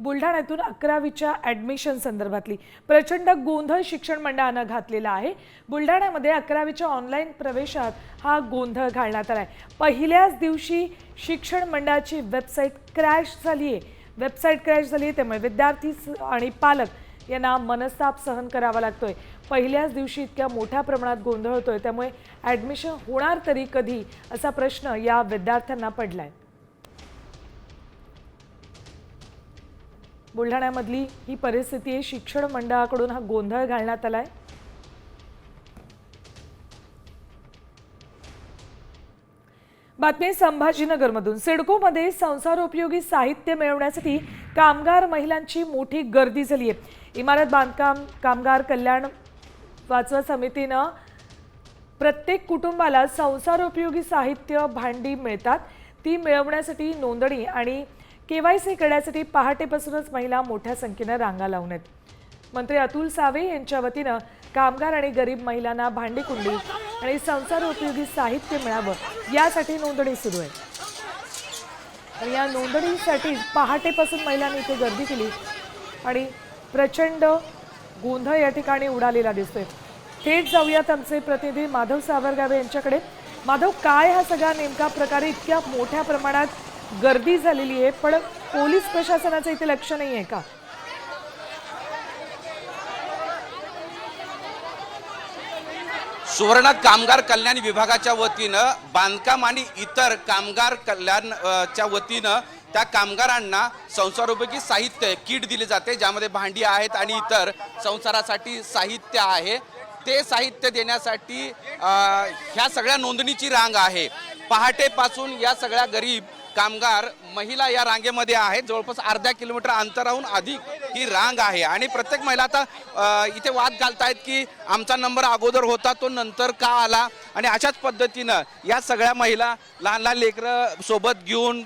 बुलढाण्यातून अकरावीच्या ॲडमिशन संदर्भातली. प्रचंड गोंधळ शिक्षण मंडळानं घातलेला आहे. बुलढाण्यामध्ये अकरावीच्या ऑनलाईन प्रवेशात हा गोंधळ घालण्यात आहे पहिल्याच दिवशी शिक्षण मंडळाची वेबसाईट क्रॅश झाली आहे वेबसाईट क्रॅश झाली आहे त्यामुळे विद्यार्थी आणि पालक यांना मनस्ताप सहन करावा लागतोय. पहिल्याच दिवशी इतक्या मोठ्या प्रमाणात गोंधळ होतोय त्यामुळे ॲडमिशन होणार तरी कधी असा प्रश्न या विद्यार्थ्यांना पडला आहे बुलढाण्यामधली ही परिस्थिती आहे. शिक्षण मंडळाकडून हा गोंधळ घालण्यात आलाय. बातमी संभाजीनगरमधून. सिडकोमध्ये संसारोपयोगी साहित्य मिळवण्यासाठी कामगार महिलांची मोठी गर्दी झाली आहे. इमारत बांधकाम कामगार कल्याण वाचवा समितीनं प्रत्येक कुटुंबाला संसारोपयोगी साहित्य भांडी मिळतात. ती मिळवण्यासाठी नोंदणी आणि के वाय सी करण्यासाठी पहाटेपासूनच महिला मोठ्या संख्येनं रांगा लावून आहेत. मंत्री अतुल सावे यांच्या वतीनं कामगार आणि गरीब महिलांना भांडीकुंडी आणि संसार उपयोगी साहित्य मिळावं यासाठी नोंदणी सुरू आहे. आणि या नोंदणीसाठी पहाटेपासून महिलांनी इथे गर्दी केली आणि प्रचंड गोंधळ या ठिकाणी उडालेला दिसतोय. थेट जाऊयात आमचे प्रतिनिधी माधव सावरगावे यांच्याकडे. माधव काय हा सगळा नेमका प्रकारे इतक्या मोठ्या प्रमाणात गर्दी झालेली आहे पण पोलीस प्रशासनाचं इथे लक्ष नाही आहे का? सुवर्ण कामगार कल्याण विभागाच्या वतीनं बांधकाम आणि इतर कामगार कल्याणच्या वतीनं त्या कामगारांना संसारोपयोगी साहित्य किट दिले जाते ज्यामध्ये भांडी आहेत आणि इतर संसारासाठी साहित्य आहे. ते साहित्य देण्यासाठी ह्या सगळ्या नोंदणीची रांग आहे. पहाटेपासून या सगळ्या गरीब कामगार महिला या रांगेमध्ये आहेत. जवळपास अर्ध्या किलोमीटर अंतराहून अधिक ही रांग आहे. आणि प्रत्येक महिला आता इथे वाद घालतायत की आमचा नंबर अगोदर होता तो नंतर का आला? आणि अशाच पद्धतीनं या सगळ्या महिला लहान लहान लेकरं सोबत घेऊन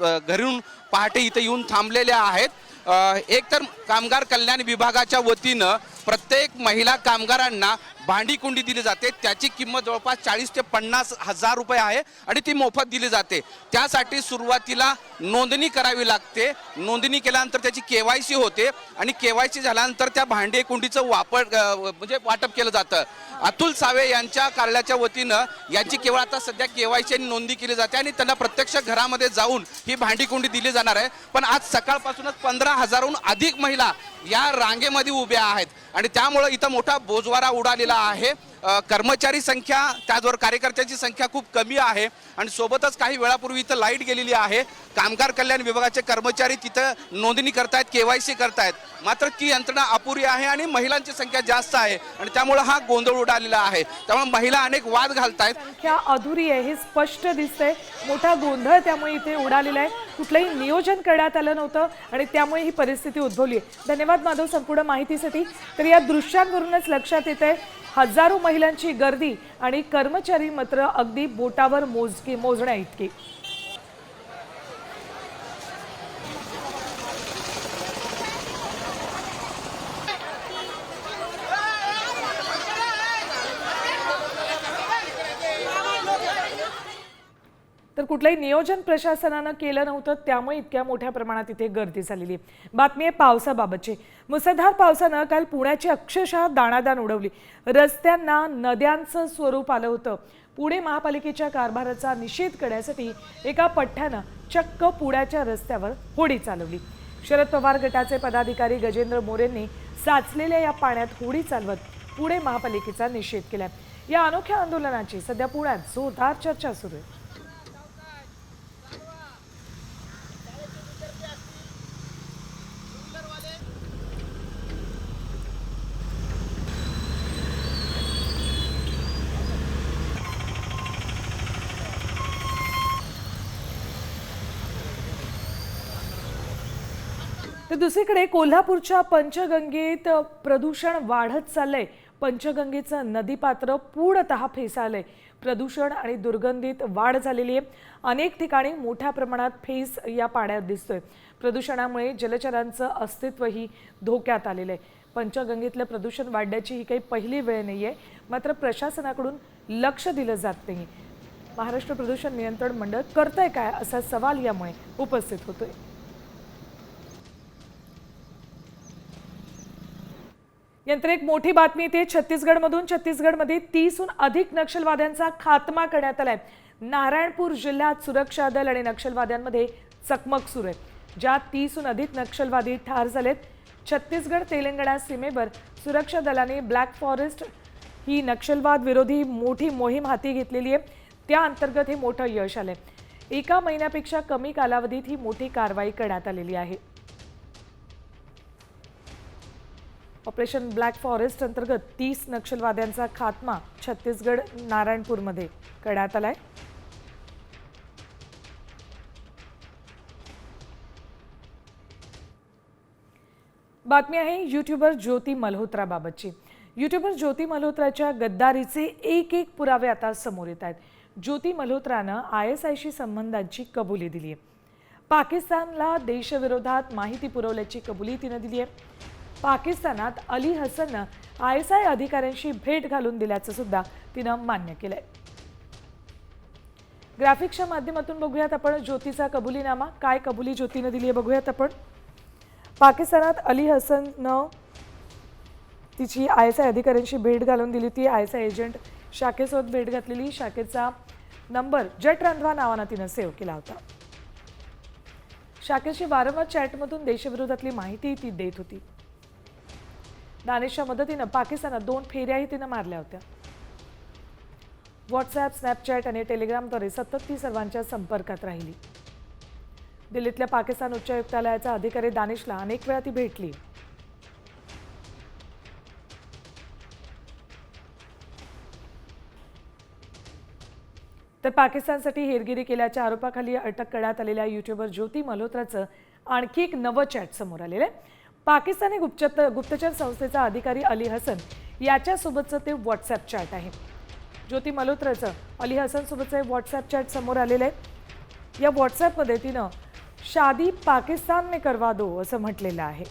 घरून पहाटे इथे येऊन थांबलेल्या आहेत. एक तर कामगार कल्याण विभागाच्या वतीनं प्रत्येक महिला कामगारांना भांडी कुंडी दिली जाते. त्याची किंमत जवळपास चाळीस ते पन्नास हजार रुपये आहे आणि ती मोफत दिली जाते. त्यासाठी सुरुवातीला नोंदणी करावी लागते. नोंदणी केल्यानंतर त्याची केवायसी होते आणि केवायसी झाल्यानंतर त्या भांडे कुंडीचं वापर म्हणजे वाटप केलं जातं. अतुल सावे यांच्या कार्यालयाच्या वतीनं यांची केवळ आता सध्या केवायसी आणि नोंदणी केली जाते आणि त्यांना प्रत्यक्ष घरामध्ये जाऊन ही भांडी कुंडी दिली जाणार आहे. पण आज सकाळपासूनच पंधरा हजारहून अधिक महिला या रांगेमध्ये उभ्या आहेत. आणि त्यामुळं इथं मोठा बोजवारा उडालेला आहे. कर्मचारी संख्या त्याचबरोबर कार्यकर्त्यांची संख्या खूप कमी आहे. आणि सोबतच काही वेळापूर्वी इथं लाइट गेलेली आहे. कामगार कल्याण विभागाचे कर्मचारी तिथं नोंदणी करतायत केवायसी करतायत. मात्र ती यंत्रणा अपुरी आहे आणि महिलांची संख्या जास्त आहे. आणि त्यामुळं हा गोंधळ उडालेला आहे. त्यामुळे महिला अनेक वाद घालतायत. संख्या अधुरी आहे हे स्पष्ट दिसतंय. मोठा गोंधळ त्यामुळे इथे उडालेला आहे. कुठलंही नियोजन करण्यात आलं नव्हतं आणि त्यामुळे ही परिस्थिती उद्भवली आहे. धन्यवाद माधव संपूर्ण माहितीसाठी. तर या दृश्यांवरूनच लक्षात येत आहे हजारो महिलांची गर्दी आणि कर्मचारी मात्र अगदी बोटावर मोजकी मोजण्या इतकी. तर कुठलंही नियोजन प्रशासनानं केलं नव्हतं त्यामुळे इतक्या मोठ्या प्रमाणात इथे गर्दी झालेली आहे. बातमी आहे पावसाबाबतची. मुसळधार पावसानं काल पुण्याची अक्षरशः दाणादाण उडवली. रस्त्यांना नद्यांचं स्वरूप आलं होतं. पुणे महापालिकेच्या कारभाराचा निषेध करण्यासाठी एका पठ्ठ्यानं चक्क पुण्याच्या रस्त्यावर होडी चालवली. शरद पवार गटाचे पदाधिकारी गजेंद्र मोरेंनी साचलेल्या या पाण्यात होडी चालवत पुणे महापालिकेचा निषेध केला या अनोख्या आंदोलनाची सध्या पुण्यात जोरदार चर्चा सुरू आहे. दुसरीकडे कोल्हापूरच्या पंचगंगेत प्रदूषण वाढत चाललंय. पंचगंगेचं नदीपात्र पूर्णतः फेसालंय. प्रदूषण आणि दुर्गंधीत वाढ झालेली आहे. अनेक ठिकाणी मोठ्या प्रमाणात फेस या पाण्यात दिसतोय. प्रदूषणामुळे जलचरांचं अस्तित्वही धोक्यात आलेलं आहे. पंचगंगेतलं प्रदूषण वाढण्याची ही काही पहिली वेळ नाही आहे मात्र प्रशासनाकडून लक्ष दिलं जात नाही महाराष्ट्र प्रदूषण नियंत्रण मंडळ करतंय काय असा सवाल यामुळे उपस्थित होतोय. नंतर एक मोठी बातमी येते छत्तीसगडमधून छत्तीसगडमध्ये तीसहून अधिक नक्षलवाद्यांचा खात्मा करण्यात आलाय. नारायणपूर जिल्ह्यात सुरक्षा दल आणि नक्षलवाद्यांमध्ये चकमक सुरू आहे. ज्यात तीसहून अधिक नक्षलवादी ठार झालेत. छत्तीसगड तेलंगणा सीमेवर सुरक्षा दलाने ब्लॅक फॉरेस्ट ही नक्षलवाद विरोधी मोठी मोहीम हाती घेतलेली आहे. त्या अंतर्गत हे मोठं यश आलंय. एका महिन्यापेक्षा कमी कालावधीत ही मोठी कारवाई करण्यात आलेली आहे. ऑपरेशन ब्लॅक फॉरेस्ट अंतर्गत तीस नक्षलवाद्यांचा खात्मा छत्तीसगड नारायणपूरमध्ये. करण्यात आलाय. बातमी आहे युट्यूबर ज्योती मल्होत्रा बाबतची युट्यूबर ज्योती मल्होत्राच्या गद्दारीचे एक एक पुरावे आता समोर येत आहेत. ज्योती मल्होत्रानं आय एस आयशी संबंधांची कबुली दिली आहे पाकिस्तानला देशविरोधात माहिती पुरवल्याची कबुली तिनं दिली आहे पाकिस्तानात अली हसननं आय एस आय अधिकाऱ्यांशी भेट घालून दिल्याचं सुद्धा तिनं मान्य केलंय. ग्राफिक्सच्या माध्यमातून बघूयात आपण. ज्योतीचा कबुलीनामा. काय कबुली ज्योतीनं दिली आहे बघूयात आपण. पाकिस्तानात अली हसननं तिची आय एस आय अधिकाऱ्यांशी भेट घालून दिली होती आय एस आय एजंट शाखेसोबत भेट घातलेली. शाखेचा नंबर जट रंधवा नावानं तिनं सेव्ह केला होता. शाखेशी वारंवार चॅटमधून देशविरोधातली माहिती ती देत होती. दानिशच्या मदतीनं पाकिस्तानात दोन फेऱ्याही तिनं मारल्या होत्या. व्हॉट्सॲप स्नॅपचॅट आणि टेलिग्रामद्वारे सतत ती सर्वांच्या संपर्कात राहिली. दिल्लीतल्या पाकिस्तान उच्चायुक्तालयाचा अधिकारी दानिशला अनेक वेळा ती भेटली. तर पाकिस्तानसाठी हेरगिरी केल्याच्या आरोपाखाली अटक करण्यात आलेल्या युट्यूबर ज्योती मल्होत्राचं आणखी एक नवं चॅट समोर आलेलं आहे. पाकिस्तानी गुप्त गुप्तचर संस्थेचा अधिकारी अली हसन याच्यासोबतचं ते व्हॉट्सॲप चॅट आहे. ज्योती मल्होत्राचं अली हसनसोबतचं हे व्हॉट्सॲप चॅट समोर आलेलं आहे. या व्हॉट्सॲपमध्ये तिनं शादी पाकिस्तान में करवा दो असं म्हटलेलं आहे.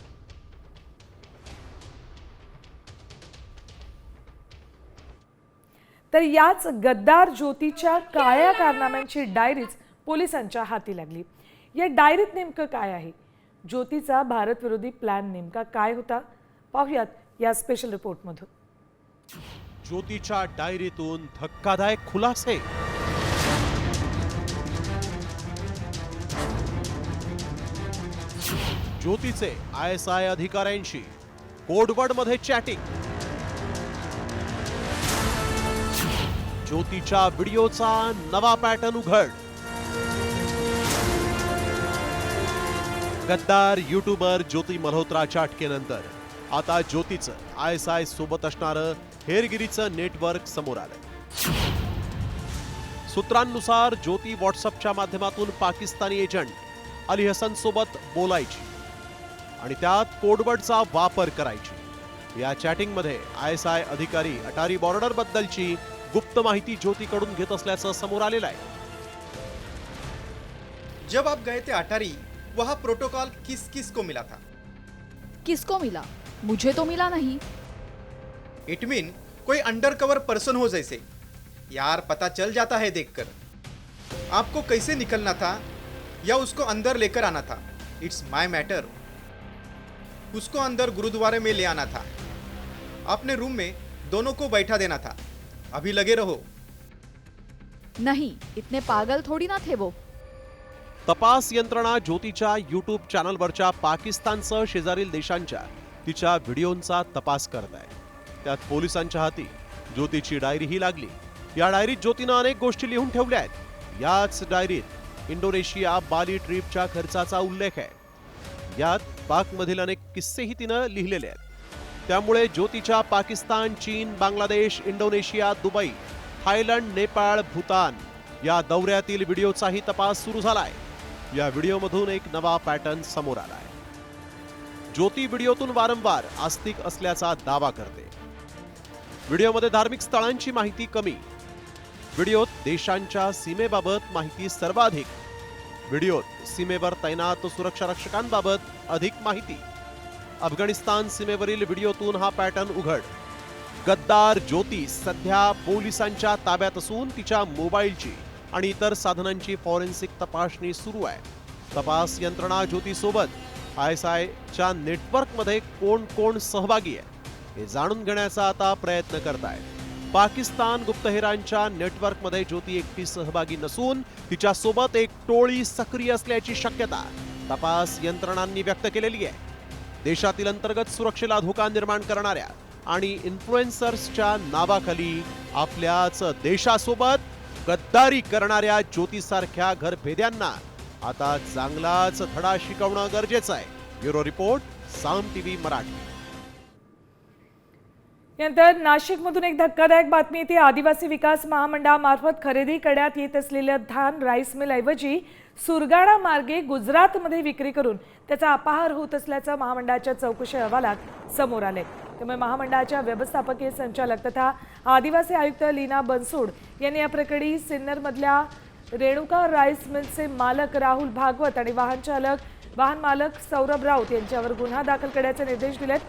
तर याच गद्दार ज्योतीच्या काळ्या कारनाम्यांची डायरीच पोलिसांच्या हाती लागली. या डायरीत नेमकं काय आहे? ज्योतीचा भारतविरोधी प्लॅन नेमका काय होता? पाहूयात या स्पेशल रिपोर्टमधून ज्योतीच्या डायरीतून धक्कादायक खुलासे. ज्योतीचे आय एस आय अधिकाऱ्यांशी कोडवर्डमध्ये चॅटिंग ज्योतीच्या व्हिडिओचा नवा पॅटर्न उघड. गद्दार युट्यूबर ज्योती मल्होत्राच्या अटकेनंतर. आता ज्योतीचं आय एस आय सोबत असणारं हेरगिरीचं नेटवर्क समोर आलंय सूत्रांनुसार ज्योती व्हॉट्सअपच्या माध्यमातून पाकिस्तानी एजंट अली हसन सोबत बोलायची आणि त्यात कोडवर्डचा वापर करायची. या चॅटिंगमध्ये आय एस आय अधिकारी अटारी बॉर्डर बद्दलची गुप्त माहिती ज्योतीकडून घेत असल्याचं समोर आलेलं आहे. जब आप गए थे अटारी वहाँ प्रोटोकॉल किस किस को मिला था? किसको मिला? मुझे तो मिला नहीं। इट मीन कोई अंडरकवर पर्सन हो जैसे। यार पता चल जाता है देखकर। आपको कैसे निकलना था? या उसको अंदर लेकर आना था? इट्स माय मैटर उसको अंदर गुरुद्वारे में ले आना था। अपने रूम में दोनों को बैठा देना था। अभी लगे रहो। नहीं इतने पागल थोड़ी ना थे वो। तपास यंत्रणा ज्योतीच्या यूट्यूब चॅनलवरच्या पाकिस्तानसह शेजारील देशांच्या तिच्या व्हिडिओंचा तपास करत आहे. त्यात पोलिसांच्या हाती ज्योतीची डायरीही लागली. या डायरीत ज्योतीनं अनेक गोष्टी लिहून ठेवल्या आहेत. याच डायरीत इंडोनेशिया बाली ट्रिपच्या खर्चाचा उल्लेख आहे. यात पाकमधील अनेक किस्सेही तिनं लिहिलेले आहेत. त्यामुळे ज्योतीच्या पाकिस्तान चीन Bangladesh Indonesia Dubai Thailand Nepal Bhutan या दौऱ्यातील व्हिडिओचाही तपास सुरू झाला आहे. या व्हिडिओमधून एक नवा पॅटर्न समोर आलाय. ज्योती व्हिडिओतून वारंवार आस्तिक असल्याचा दावा करते. व्हिडिओमध्ये धार्मिक स्थळांची माहिती कमी. व्हिडिओत देशांच्या सीमेबाबत माहिती सर्वाधिक. व्हिडिओत सीमेवर तैनात सुरक्षा रक्षकांबाबत अधिक माहिती. अफगाणिस्तान सीमेवरील व्हिडिओतून हा पॅटर्न उघड. गद्दार ज्योती सध्या पोलिसांच्या ताब्यात असून तिच्या मोबाईलची आणि इतर साधनांची फॉरेन्सिक तपासणी सुरू आहे. तपास यंत्रणा ज्योतीसोबत आय एस आयच्या नेटवर्कमध्ये कोण कोण सहभागी आहे हे जाणून घेण्याचा आता प्रयत्न करत आहे पाकिस्तान गुप्तहेरांच्या नेटवर्कमध्ये ज्योती एकटी सहभागी नसून तिच्यासोबत एक टोळी सक्रिय असल्याची शक्यता तपास यंत्रणांनी व्यक्त केलेली आहे. देशातील अंतर्गत सुरक्षेला धोका निर्माण करणाऱ्या आणि इन्फ्लुएन्सर्सच्या नावाखाली आपल्याच देशासोबत गद्दारी करणाऱ्या ज्योतीसारख्या घरभेद्यांना आता चांगलाच धडा शिकवणं गरजेचं आहे. Bureau report Saam TV Marathi. यानंतर नाशिकमधून एक धक्कादायक बातमी येते. आदिवासी विकास महामंडळामार्फत खरेदी करण्यात येत असलेलं धान राईस मिलऐवजी सुरगाणा मार्गे गुजरातमध्ये विक्री करून त्याचा अपहार होत असल्याचं महामंडळाच्या चौकशी अहवालात समोर आले त्यामुळे महामंडळाच्या व्यवस्थापकीय संचालक तथा आदिवासी आयुक्त लीना बनसोड यांनी या प्रकरणी सिन्नरमधल्या रेणुका राईस मिलचे मालक राहुल भागवत आणि वाहन चालक वाहन मालक सौरभ राऊत यांच्यावर गुन्हा दाखल करण्याचे निर्देश दिलेत.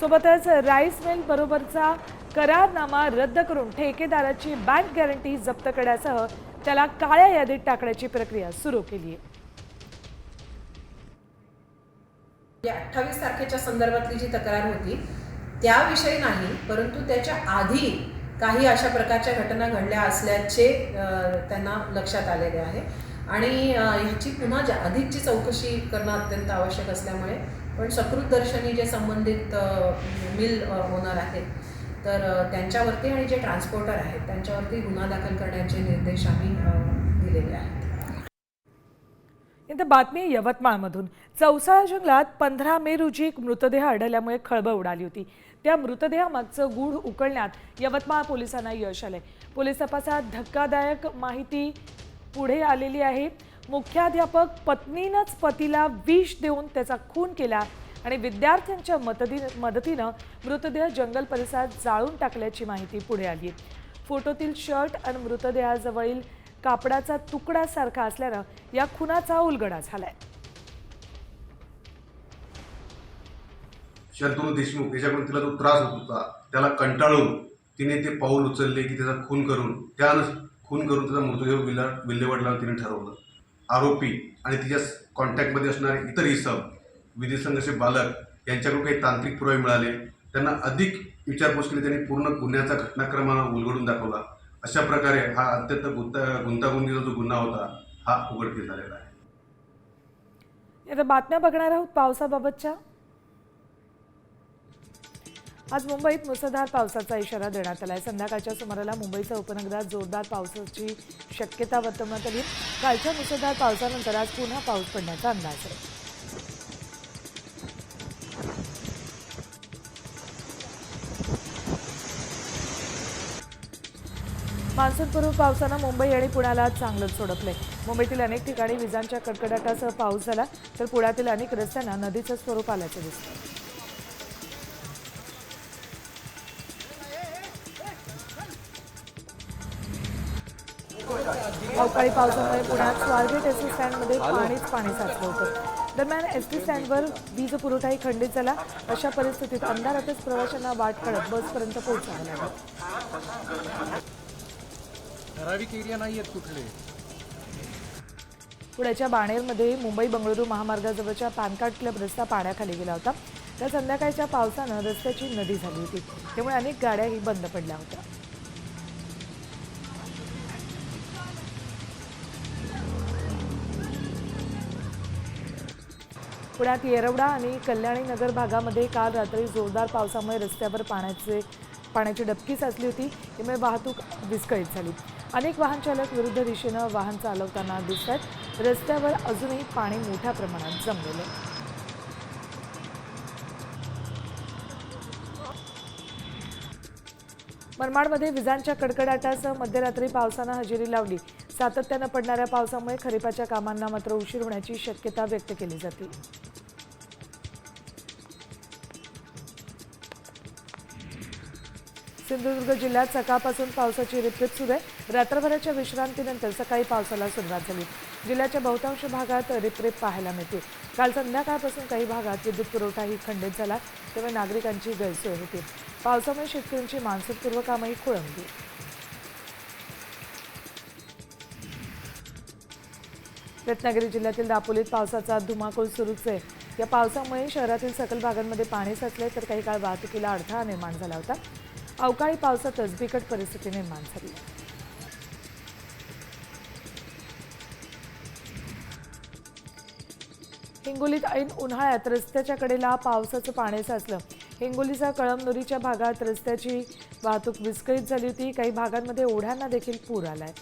सोबतच राईस मिल बरोबरचा करारनामा रद्द करून ठेकेदाराची बँक गॅरंटी जप्त करण्यासह त्याला काळ्या यादीत टाकण्याची प्रक्रिया सुरू केली आहे अठ्ठावीस तारखेच्या संदर्भातली जी तक्रार होती त्याविषयी नाही परंतु त्याच्या आधी काही अशा प्रकारच्या घटना घडल्या असल्याचे त्यांना लक्षात आलेले आहे. आणि ह्याची पुन्हा अधिकची चौकशी करणं अत्यंत आवश्यक असल्यामुळे पण सकृतदर्शनी जे संबंधित मिल ओनर होणार आहेत तर त्यांच्यावरती आणि जे ट्रान्सपोर्टर आहेत त्यांच्यावरती गुन्हा दाखल करण्याचे निर्देश आम्ही दिलेले आहेत. नंतर बातमी यवतमाळमधून. चौसाळा जंगलात पंधरा मे रोजी एक मृतदेह आढळल्यामुळे खळबळ उडाली होती. त्या मृतदेहामागचं गूढ उकळण्यात यवतमाळ पोलिसांना यश आलंय. पोलीस तपासात धक्कादायक माहिती पुढे आलेली आहे. मुख्याध्यापक पत्नीनंच पतीला विष देऊन त्याचा खून केला आणि विद्यार्थ्यांच्या मदती मदतीनं मृतदेह जंगल परिसरात जाळून टाकल्याची माहिती पुढे आली. फोटोतील शर्ट आणि मृतदेहाजवळील कापडाचा तुकडा सारखा असल्यानं या खुनाचा उलगडा झालाय. शंतनू देशमुख याच्याकडून तिला जो त्रास होत होता त्याला कंटाळून तिने ते पाऊल उचलले की त्याचा खून करून त्यानं खून करून त्याचा मृतदेह विल्हेवाट लावून तिने ठरवलं. आरोपी आणि तिच्या कॉन्टॅक्टमध्ये असणारे इतर इसम विधी संघर्ष बालक यांच्याकडून काही तांत्रिक पुरावे मिळाले. त्यांना अधिक विचारपूस केली त्यांनी पूर्ण गुन्ह्याचा घटनाक्रमाला उलगडून दाखवला. अशा प्रकारे हा अत्यंत गुंता गुंतागुंतीचा जो गुन्हा होता हा उघडकीस झालेला आहे. आता बातम्या बघणार आहोत पावसाबाबतच्या. आज मुंबईत मुसळधार पावसाचा इशारा देण्यात आला आहे संध्याकाळच्या सुमाराला मुंबईच्या उपनगरात जोरदार पावसाची शक्यता वर्तवण्यात आली. कालच्या मुसळधार पावसानंतर आज पुन्हा पाऊस पडण्याचा अंदाज आहे. मान्सूनपूर्व पावसानं मुंबई आणि पुण्याला चांगलंच सोडपलंय. मुंबईतील अनेक ठिकाणी विजांच्या कडकडाटासह पाऊस झाला तर पुण्यातील अनेक रस्त्यांना नदीचं स्वरूप आल्याचं दिसतं अवकाळी पावसामुळे पुण्यात स्वारगेट एस टी स्टँडमध्ये पाणीच पाणी साचलं होतं. दरम्यान एस टी स्टँडवर वीज पुरवठाही खंडित झाला. अशा परिस्थितीत अंधारातच प्रवाशांना वाट काढत बसपर्यंत पोहोचावं लागलं. ठराविक एरिया नाही आहेत कुठले. पुण्याच्या बाणेरमध्ये मुंबई बंगळुरू महामार्गाजवळच्या पॅनकार्ड क्लब रस्ता पाण्याखाली गेला होता. त्या संध्याकाळच्या पावसानं रस्त्याची नदी झाली होती. त्यामुळे अनेक गाड्याही बंद पडल्या होत्या. पुण्यात येरवडा आणि कल्याणी नगर भागामध्ये काल रात्री जोरदार पावसामुळे रस्त्यावर पाण्याचे पाण्याची डबकी साचली होती. त्यामुळे वाहतूक विस्कळीत झाली. अनेक वाहन चालक विरुद्ध दिशेनं वाहन चालवताना दिसतात रस्त्यावर अजूनही पाणी मोठ्या प्रमाणात जमलेलं मनमाडमध्ये विजांच्या कडकडाटासह मध्यरात्री पावसानं हजेरी लावली. सातत्यानं पडणाऱ्या पावसामुळे खरीपाच्या कामांना मात्र उशीर होण्याची शक्यता व्यक्त केली जाते. सिंधुदुर्ग जिल्ह्यात सकाळपासून पावसाची रिपरिप सुरू आहे. रात्रभराच्या विश्रांतीनंतर सकाळी पावसाला सुरुवात झाली. जिल्ह्याच्या बहुतांश भागात रिपरिप पाहायला मिळते. काल संध्याकाळपासून काही भागात विद्युत पुरवठाही खंडित झाला त्यामुळे नागरिकांची गैरसोय होती. पावसामुळे शेतकऱ्यांची मान्सूनपूर्व कामही खोळंबली. रत्नागिरी जिल्ह्यातील दापोलीत पावसाचा धुमाकूळ सुरूच आहे. या पावसामुळे शहरातील सकल भागांमध्ये पाणी साचले तर काही काळ वाहतुकीला अडथळा निर्माण झाला होता. अवकाळी पावसातच बिकट परिस्थिती निर्माण झाली. हिंगोलीत ऐन उन्हाळ्यात रस्त्याच्या कडेला पावसाचं पाणी साचलं. हिंगोलीचा कळमनुरीच्या भागात रस्त्याची वाहतूक विस्कळीत झाली होती. काही भागांमध्ये ओढ्यांना देखील पूर आलाय.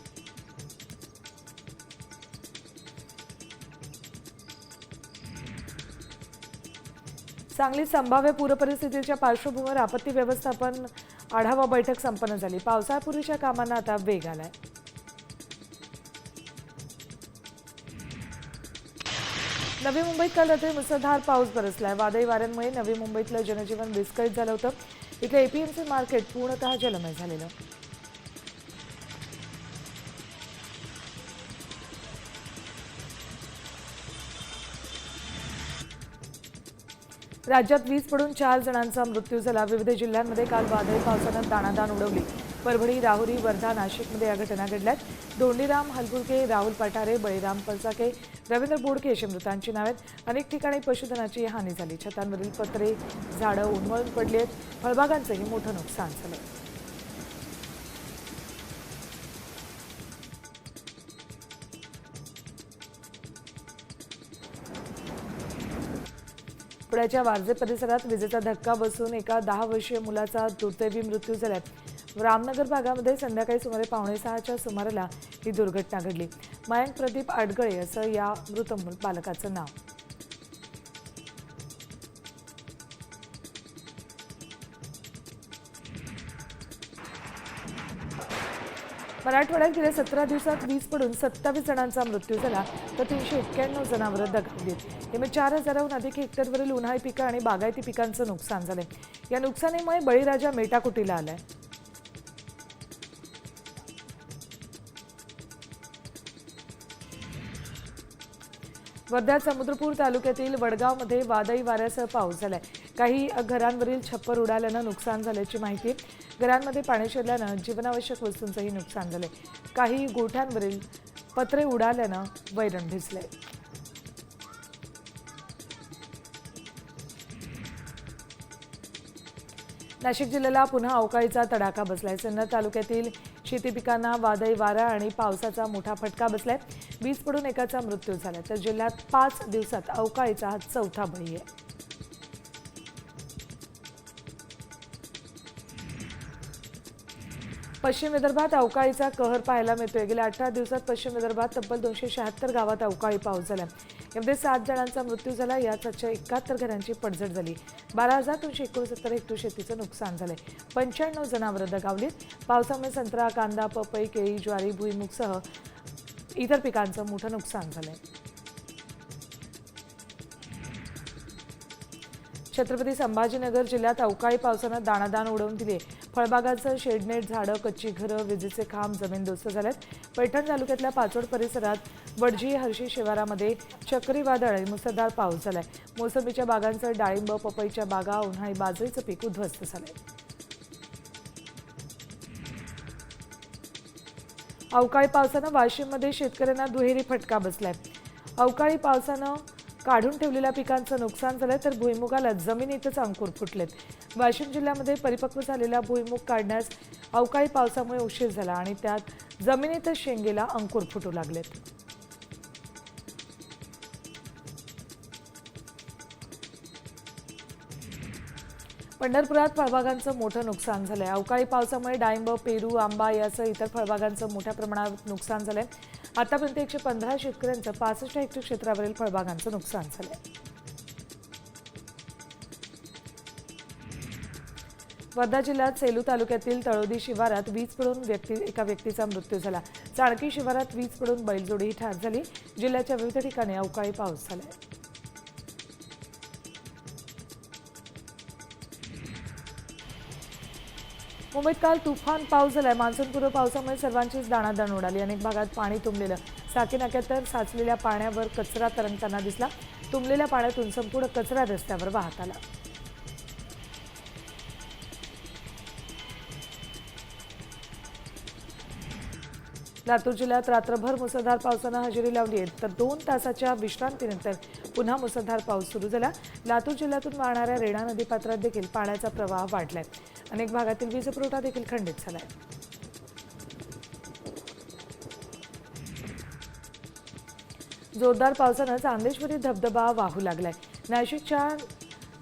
सांगली संभाव्य पूरपरिस्थितीच्या पार्श्वभूमीवर आपत्ती व्यवस्थापन आढावा बैठक संपन्न झाली. पावसाळ्यापूर्वीच्या कामांना आता वेग आलाय. नवी मुंबईत काल रात्री मुसळधार पाऊस बरसलाय. वादळी वाऱ्यांमुळे नवी मुंबईतलं जनजीवन विस्कळीत झालं होतं. इथलं एपीएमसी मार्केट पूर्णतः जलमय झालेलं. राज्यात वीज पडून चार जणांचा मृत्यू झाला. विविध जिल्ह्यांमध्ये काल वादळी पावसानं दाणादाण उडवली. परभणी राहुरी वर्धा नाशिकमध्ये या घटना घडल्यात. दोंडीराम हलबुर्के राहुल पठारे बळीराम पलसाके रवींद्र बोडके अशी मृतांची नावे अनेक ठिकाणी पशुधनाची हानी झाली. छतांवरील पत्रे झाडं उन्मळून पडली आहेत. फळबागांचंही मोठं नुकसान झालं पुण्याच्या वारजे परिसरात विजेचा धक्का बसून एका दहा वर्षीय मुलाचा दुर्दैवी मृत्यू झालाय रामनगर भागामध्ये संध्याकाळी सुमारे पावणे सहाच्या सुमाराला ही दुर्घटना घडली. मयंक प्रदीप आडगळे असं या मृत पालकाचं बालकाचं नाव. मराठवाड्यात गेल्या सतरा दिवसात वीज पडून सत्तावीस जणांचा मृत्यू झाला तर तीनशे एक्क्याण्णव जनावरं दगावली त्यामुळे चार हजाराहून अधिक हेक्टरवरील उन्हाळी पिकं आणि बागायती पिकांचं नुकसान झालंय. या नुकसानीमुळे बळीराजा मेटाकुटीला आलाय. वर्ध्यात समुद्रपूर तालुक्यातील वडगावमध्ये वादळी वाऱ्यासह पाऊस झालाय. काही घरांवरील छप्पर उडाल्यानं नुकसान झाल्याची माहिती घरांमध्ये पाणी शिरल्यानं जीवनावश्यक वस्तूंचंही नुकसान झालंय. काही गोठ्यांवरील पत्रे उडाल्यानं वैरण भिजले नाशिक जिल्ह्याला पुन्हा अवकाळीचा तडाखा बसलाय. सिन्नर तालुक्यातील शेती पिकांना वादळी वारा आणि पावसाचा मोठा फटका बसलाय. वीज पडून एकाचा मृत्यू झाला. तर जिल्ह्यात पाच दिवसात अवकाळीचा हा चौथा बळी आहे. पश्चिम विदर्भात अवकाळीचा कहर पाहायला मिळतोय. गेल्या अठरा दिवसात पश्चिम विदर्भात तब्बल दोनशे शहात्तर गावात अवकाळी पाऊस झाला. यामध्ये सात जणांचा मृत्यू झाला. यात सातशे एकाहत्तर घरांची पडझड झाली. बारा हजार दोनशे एकोणसत्तर हेक्टर शेतीचं नुकसान झालंय. पंच्याण्णव जनावरं दगावलीत. पावसामुळे संत्रा कांदा पपई केळी ज्वारी भुईमुगसह इतर पिकांचं मोठं नुकसान झालंय. छत्रपती संभाजीनगर जिल्ह्यात अवकाळी पावसानं दाणादाण उडवून दिली फळबागांचं शेडनेट झाडं कच्ची घरं विजेचे खांब जमीनदोस्त झाल्यात. पैठण तालुक्यातल्या पाचोड परिसरात वडजी हर्षी शिवारामध्ये चक्रीवादळ आणि मुसळधार पाऊस झालाय. मोसंबीच्या बागांचं डाळिंब पपईच्या बागा उन्हाळी बाजरीचं पीक उद्ध्वस्त झालंय. अवकाळी पावसानं वाशिममध्ये शेतकऱ्यांना दुहेरी फटका बसलाय. अवकाळी पावसानं काढून ठेवलेल्या पिकांचं नुकसान झालंय तर भुईमुगाला जमिनीतच अंकुर फुटलेत. वाशिम जिल्ह्यामध्ये परिपक्व झालेला भुईमुग काढण्यास अवकाळी पावसामुळे उशीर झाला आणि त्यात जमिनीतच शेंगेला अंकुर फुटू लागलेत. पंढरपुरात फळबागांचं मोठं नुकसान झालंय. अवकाळी पावसामुळे डाळिंब पेरू आंबा यासह इतर फळबागांचं मोठ्या प्रमाणात नुकसान झालंय. आतापर्यंत एकशे पंधरा शेतकऱ्यांचं पासष्ट हेक्टर क्षेत्रावरील फळबागांचं नुकसान झालंय. वर्धा जिल्ह्यात सेलू तालुक्यातील तळोदी शिवारात वीज पडून व्यक्ती एका व्यक्तीचा मृत्यू झाला. चाणकी शिवारात वीज पडून बैलजोडी ठार झाली. जिल्ह्याच्या विविध ठिकाणी अवकाळी पाऊस झालाय. मुंबईत काल तुफान पाऊस झालाय. मान्सूनपूर्व पावसामुळे सर्वांचीच दाणादाण उडाली. अनेक भागात पाणी तुंबलेलं. साकी नाक्यात तर साचलेल्या पाण्यावर कचरा तरंगताना दिसला. तुंबलेल्या पाण्यातून संपूर्ण कचरा रस्त्यावर वाहत आला. लातूर जिल्ह्यात रात्रभर मुसळधार पावसानं हजेरी लावली आहे. तर दोन तासाच्या विश्रांतीनंतर पुन्हा मुसळधार पाऊस सुरू झाला. लातूर जिल्ह्यातून वाहणाऱ्या रेणा नदीपात्रात देखील पाण्याचा प्रवाह वाढलाय. अनेक भागातील वीज पुरवठा देखील खंडित झालाय. जोरदार पावसानं चांदेश्वरी धबधबा वाहू लागलाय. नाशिकच्या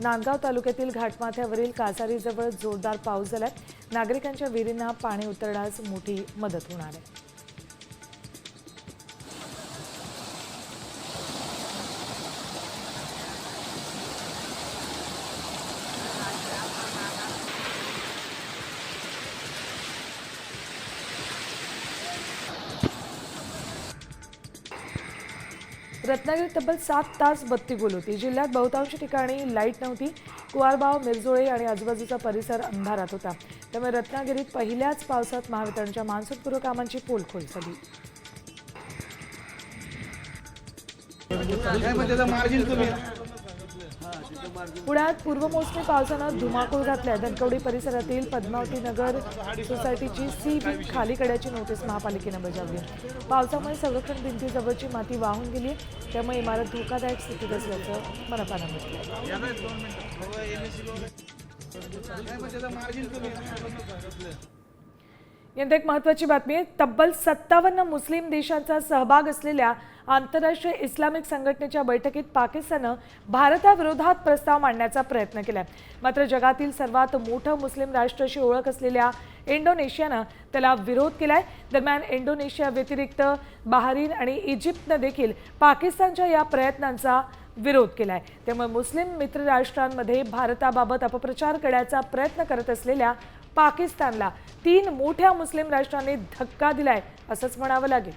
नांदगाव तालुक्यातील घाटमाथ्यावरील कासारीजवळ जोरदार पाऊस झालाय. नागरिकांच्या विहिरींना पाणी उतरण्यास मोठी मदत होणार आहे. रत्नागिरीत तब्बल सात तास बत्ती गुल होती. जिल्ह्यात बहुतांश ठिकाणी लाइट नव्हती. कुवारबाव मिरजोळे आणि आजूबाजूचा परिसर अंधारात होता. त्यामुळे रत्नागिरीत पहिल्याच पावसात महावितरणच्या मान्सूनपूर्व कामांची पोलखोल झाली पुण्यात पूर्वमोसमी पावसानं धुमाकूळ घातलाय. धनकवडी परिसरातील पद्मावती नगर सोसायटीची सी विंग खाली कड्याची नोटीस महापालिकेनं बजावली पावसामुळे संरक्षण भिंतीजवळची माती वाहून गेली त्यामुळे इमारत धोकादायक स्थितीत असल्याचं मनपानं म्हटलं यंदा एक महत्त्वाची बातमी आहे. तब्बल सत्तावन्न मुस्लिम देशांचा सहभाग असलेल्या आंतरराष्ट्रीय इस्लामिक संघटनेच्या बैठकीत पाकिस्ताननं भारताविरोधात प्रस्ताव मांडण्याचा प्रयत्न केला मात्र जगातील सर्वात मोठं मुस्लिम राष्ट्राशी ओळख असलेल्या इंडोनेशियानं त्याला विरोध केलाय. दरम्यान इंडोनेशिया व्यतिरिक्त बहारीन आणि इजिप्तनं देखील पाकिस्तानच्या या प्रयत्नांचा विरोध केलाय. त्यामुळे मुस्लिम मित्र राष्ट्रांमध्ये भारताबाबत अपप्रचार करण्याचा प्रयत्न करत असलेल्या पाकिस्तानला तीन मोठ्या मुस्लिम राष्ट्रांनी धक्का दिलाय असंच म्हणावं लागेल.